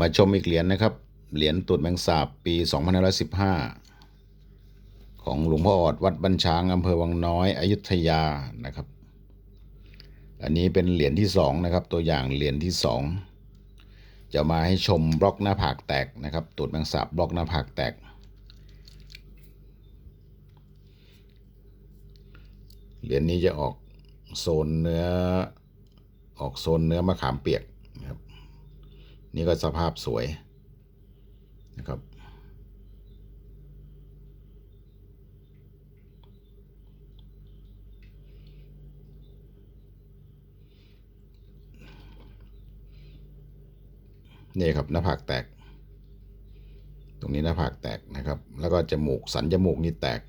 มาชมอีกเหรียญนะครับ เหรียญตูดแมงสาบปี 2515 ของหลวงพ่อออดวัดบัญชางอำเภอวังน้อยอยุธยานะครับ อันนี้เป็นเหรียญที่สองนะครับ ตัวอย่างเหรียญที่สองจะมาให้ชมบล็อกหน้าผากแตกนะครับ ตูดแมงสาบบล็อกหน้าผากแตก เหรียญนี้จะออกโซนเนื้อออกโซนเนื้อมะขามเปียก นี่ก็สภาพสวยนะครับ นี่ครับหน้าผากแตก ตรงนี้หน้าผากแตกนะครับ แล้วก็จมูกสันจมูกนี่แตก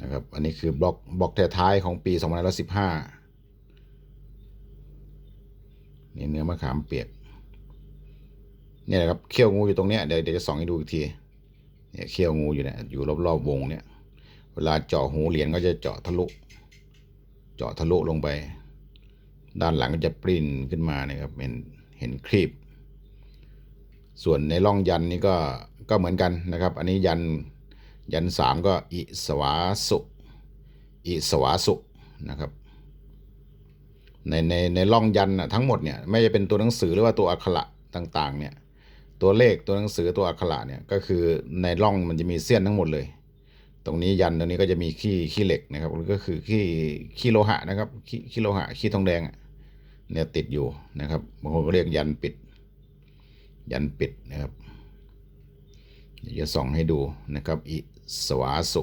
นะครับ อันนี้คือบล็อกบล็อกท้ายๆของปี2515นี่เนื้อมะขามเปียก เนี่ยนะครับเขี้ยวงูอยู่ตรงเนี้ยเดี๋ยวเดี๋ยวจะส่องให้ดูอีกทีเนี่ยเขี้ยวงูอยู่เนี่ยอยู่รอบๆวงเนี่ยเวลาเจาะหูเหรียญก็จะเจาะทะลุ เจาะทะลุลงไป ด้านหลังก็จะปริ้นขึ้นมานะครับเห็นเห็นครีบส่วนในร่องยันนี่ก็ก็เหมือนกันนะครับ อันนี้ยันยันสามก็อิสวาสุอิสวาสุนะครับในในในร่องยันนะทั้งหมดเนี่ยไม่จะเป็นตัวหนังสือหรือว่าตัวอักขระต่างๆเนี่ย ตัวเลขตัวหนังสือตัวอักขระเนี่ยก็คือในร่องมันจะมีเส้นทั้งหมดเลย ตรงนี้ยันตรงนี้ก็จะมีขี้ขี้เหล็กนะครับก็คือขี้ขี้โลหะนะครับขี้ขี้โลหะขี้ทองแดงเนี่ยติดอยู่นะครับบางคนก็เรียกยันปิด ยันปิดนะครับเดี๋ยวจะส่องให้ดูนะครับอิสวาสุ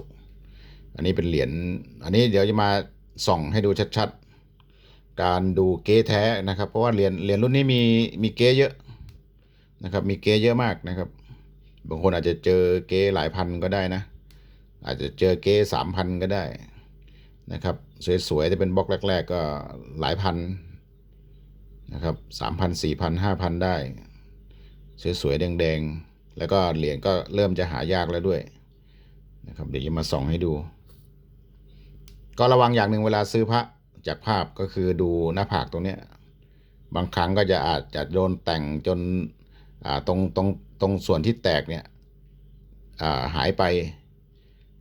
อันนี้เป็นเหรียญอันนี้เดี๋ยวจะมาส่องให้ดูชัดๆ การดูเก๊แท้นะครับ เพราะว่าเหรียญเหรียญรุ่นนี้มีมีเก๊เยอะ นะครับ มีเก๊เยอะมากนะครับ บางคนอาจจะเจอเก๊หลายพันก็ได้นะ อาจจะเจอเก๊สามพันก็ได้นะครับ สวยๆจะเป็นบล็อกแรก ๆ ก็หลายพันนะครับสามพันสี่พันห้าพันได้ สวยๆแดงๆ แล้วก็เหรียญก็เริ่มจะหายากแล้วด้วยนะครับเดี๋ยวจะมาส่องให้ดู ก็ระวังอย่างหนึ่งเวลาซื้อพระจากภาพก็คือดูหน้าผากตรงเนี้ยบางครั้งก็จะอาจจะโดนแต่งจน ตรงตรงตรงส่วนที่แตกเนี่ยหายไป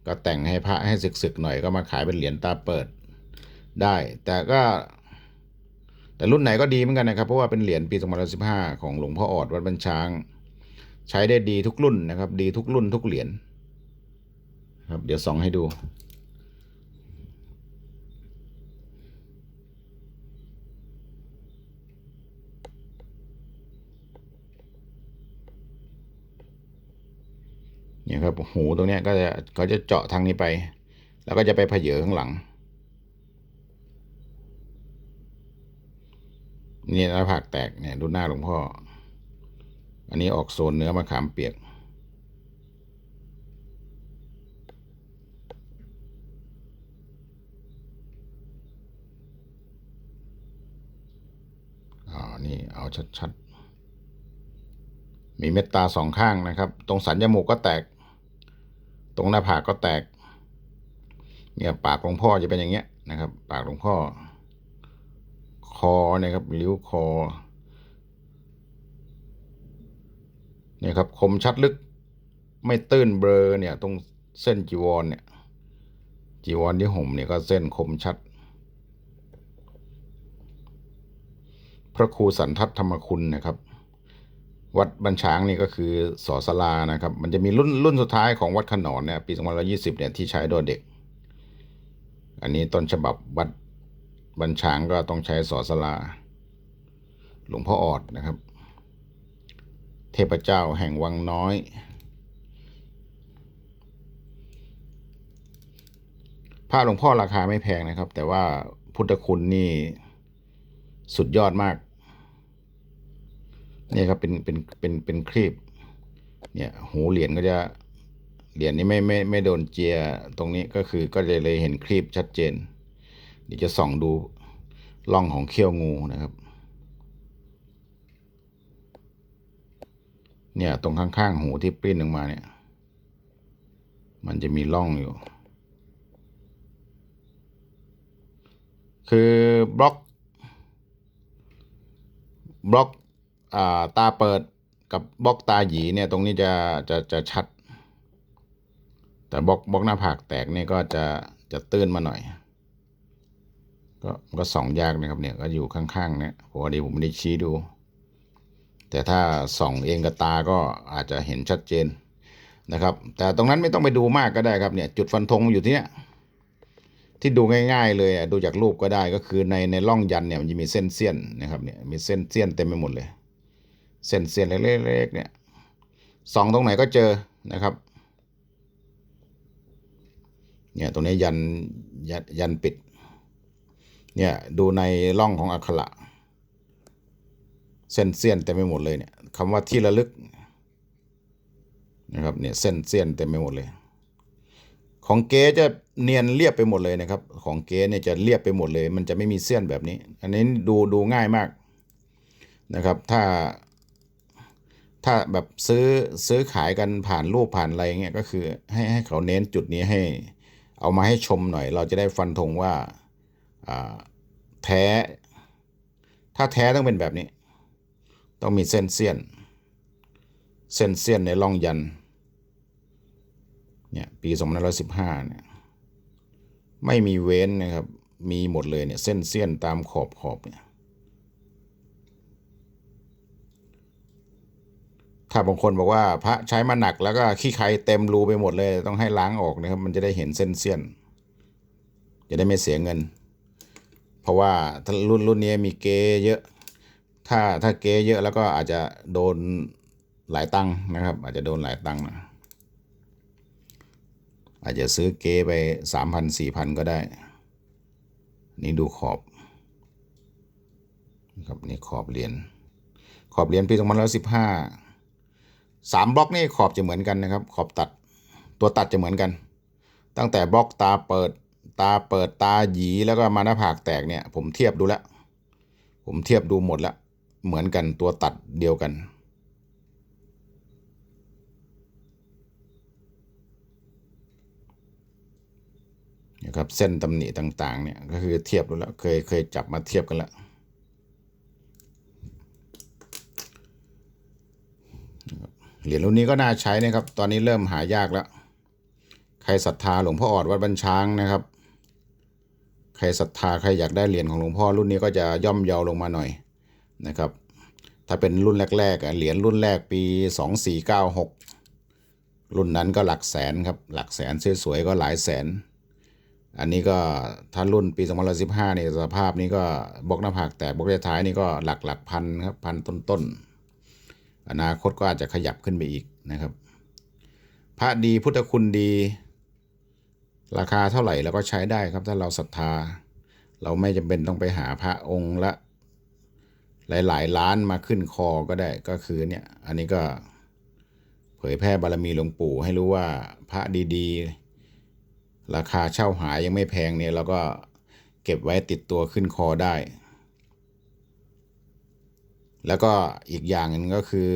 ก็แต่งให้พระให้สึกๆหน่อยก็มาขายเป็นเหรียญตาเปิดได้ แต่ก็แต่รุ่นไหนก็ดีเหมือนกันนะครับ เพราะว่าเป็นเหรียญปี2015ของหลวงพ่อออดวัดบัญชาง ใช้ได้ดีทุกรุ่นนะครับ ดีทุกรุ่นทุกเหรียญครับ เดี๋ยวส่องให้ดู เนี่ยครับหูตรงนี้ก็จะเขาจะเจาะทางนี้ไป แล้วก็จะไปเผยข้างหลังนี่หน้าผากแตกเนี่ยดูหน้าหลวงพ่อ อันนี้ออกโซนเนื้อมะขามเปียกอ่านี่เอาชัดๆ มีเม็ดตาสองข้างนะครับ ตรงสันจมูกก็แตก ตรงหน้าผากก็แตก เนี่ยปากหลวงพ่อจะเป็นอย่างเงี้ยนะครับ ปากหลวงพ่อ คอนะครับริ้วคอเนี่ยครับคมชัดลึกไม่ตื้นเบลอเนี่ย ตรงเส้นจีวรเนี่ย จีวรที่ห่มเนี่ยก็เส้นคมชัด พระครูสันทัตธรรมคุณนะครับ วัดบัญชางนี่ก็คือสอสลานะครับ มันจะมีรุ่นรุ่นสุดท้ายของวัดขนอนเนี่ยปี2520เนี่ยที่ใช้โดยเด็ก อันนี้ต้นฉบับวัดบัญชางก็ต้องใช้สอสลา หลวงพ่อออดนะครับ เทพเจ้าแห่งวังน้อยผ้าหลวงพ่อราคาไม่แพงนะครับ แต่ว่าพุทธคุณนี่สุดยอดมาก นี่ครับเป็นเป็นเป็นเป็นครีบเนี่ยหูเหรียญก็จะเหรียญนี้ไม่ไม่ไม่โดนเจียตรงนี้ก็คือก็เลยเลยเห็นครีบชัดเจน เดี๋ยวจะส่องดูร่องของเขี้ยวงูนะครับ เนี่ยตรงข้างๆหูที่ปริ้นออกมาเนี่ย มันจะมีร่องอยู่ คือบล็อกบล็อก ตาเปิดกับบล็อกตาหยีเนี่ยตรงนี้จะจะจะชัด แต่บล็อกบล็อกหน้าผากแตกเนี่ยก็จะจะตื้นมาหน่อย ก็มันก็ส่องยากนะครับเนี่ยก็อยู่ข้างๆเนี่ยพอดีผมไม่ได้ชี้ดู แต่ถ้าส่องเองกับตาก็อาจจะเห็นชัดเจนนะครับ แต่ตรงนั้นไม่ต้องไปดูมากก็ได้ครับเนี่ยจุดฟันธงอยู่ที่เนี้ยที่ดูง่ายๆเลยดูจากรูปก็ได้ก็คือในในร่องยันเนี่ยมันจะมีเส้นเสี้ยนนะครับเนี่ยมีเส้นเสี้ยนเต็มไปหมดเลย เส้นเสี้ยนเล็กๆเนี่ยสองตรงไหนก็เจอนะครับเนี่ยตรงนี้ยันยันยันปิดเนี่ยดูในร่องของอักขระเส้นเสี้ยนเต็มไปหมดเลยเนี่ยคำว่าที่ระลึกนะครับเนี่ยเส้นเสี้ยนเต็มไปหมดเลย ของเก๊จะเนียนเรียบไปหมดเลยนะครับ ของเก๊เนี่ยจะเรียบไปหมดเลย มันจะไม่มีเสี้ยนแบบนี้ อันนี้ดูดูง่ายมากนะครับ ถ้า ถ้าแบบซื้อซื้อขายกันผ่านรูปผ่านอะไรเงี้ยก็คือ ให้ให้เขาเน้นจุดนี้ให้ เอามาให้ชมหน่อย เราจะได้ฟันธงว่าแท้ ถ้าแท้ต้องเป็นแบบนี้ ต้องมีเส้นเสี้ยน เส้นเสี้ยนในร่องยันเนี่ยปี2515เนี่ยไม่มีเว้นนะครับ มีหมดเลยเนี่ยเส้นเสี้ยนตามขอบขอบเนี่ย ถ้าบางคนบอกว่าพระใช้มาหนักแล้วก็ขี้ใครเต็มรูไปหมดเลย ต้องให้ล้างออกนะครับ มันจะได้เห็นเส้นเสี้ยน จะได้ไม่เสียเงิน เพราะว่าถ้ารุ่นรุ่นนี้มีเกเยอะ ถ้าถ้าเกเยอะแล้วก็อาจจะโดนหลายตังค์นะครับ อาจจะโดนหลายตังค์นะอาจจะซื้อเกไปสามพันสี่พันก็ได้ นี่ดูขอบนะครับนี่ขอบเหรียญขอบเหรียญปีสองพันร้อยสิบห้า สามบล็อกนี่ขอบจะเหมือนกันนะครับ ขอบตัดตัวตัดจะเหมือนกัน ตั้งแต่บล็อกตาเปิดตาเปิดตาหยีแล้วก็มาหน้าผากแตกเนี่ย ผมเทียบดูแล้ว ผมเทียบดูหมดแล้ว เหมือนกันตัวตัดเดียวกันนะครับเส้นตำหนิต่าง ๆ เนี่ยก็คือเทียบดูแล้วเคยเคยจับมาเทียบกันแล้วนะครับ เหรียญรุ่นนี้ก็น่าใช้นะครับ ตอนนี้เริ่มหายากแล้ว ใครศรัทธาหลวงพ่อออดวัดบัญช้างนะครับ ใครศรัทธาใครอยากได้เหรียญของหลวงพ่อรุ่นนี้ก็จะย่อมเยาลงมาหน่อยนะครับ ถ้าเป็นรุ่นแรกๆเหรียญรุ่นแรกปี 2496 รุ่นนั้นก็หลักแสนครับ หลักแสนสวยๆก็หลายแสน อันนี้ก็ถ้ารุ่นปี2015นี่สภาพนี้ก็บล็อกหน้าผากแตกบล็อกท้ายนี่ก็หลักหลักพันครับพันต้นๆ อนาคตก็อาจจะขยับขึ้นไปอีกนะครับ พระดีพุทธคุณดี ราคาเท่าไหร่เราก็ใช้ได้ครับ ถ้าเราศรัทธา เราไม่จำเป็นต้องไปหาพระองค์ละ หลาย ๆ ล้านมาขึ้นคอก็ได้ก็คือเนี่ยอันนี้ก็เผยแพร่บารมีหลวงปู่ให้รู้ว่าพระดีๆ ราคาเช่าหายังไม่แพงเนี่ยเราก็เก็บไว้ติดตัวขึ้นคอได้ แล้วก็อีกอย่างหนึงก็คือ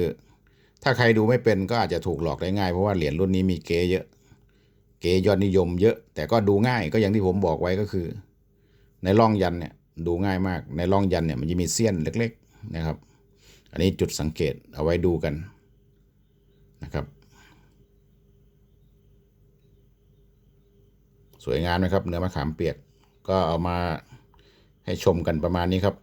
ถ้าใครดูไม่เป็นก็อาจจะถูกหลอกได้ง่าย เพราะว่าเหรียญรุ่นนี้มีเก๊เยอะ เก๊ยอดนิยมเยอะ แต่ก็ดูง่ายก็อย่างที่ผมบอกไว้ก็คือ ในร่องยันเนี่ยดูง่ายมาก ในร่องยันเนี่ยมันจะมีเสี้ยนเล็ก ๆนะครับ อันนี้จุดสังเกตเอาไว้ดูกันนะครับ สวยงามนะครับ เนื้อมะขามเปียกก็เอามาให้ชมกันประมาณนี้ครับ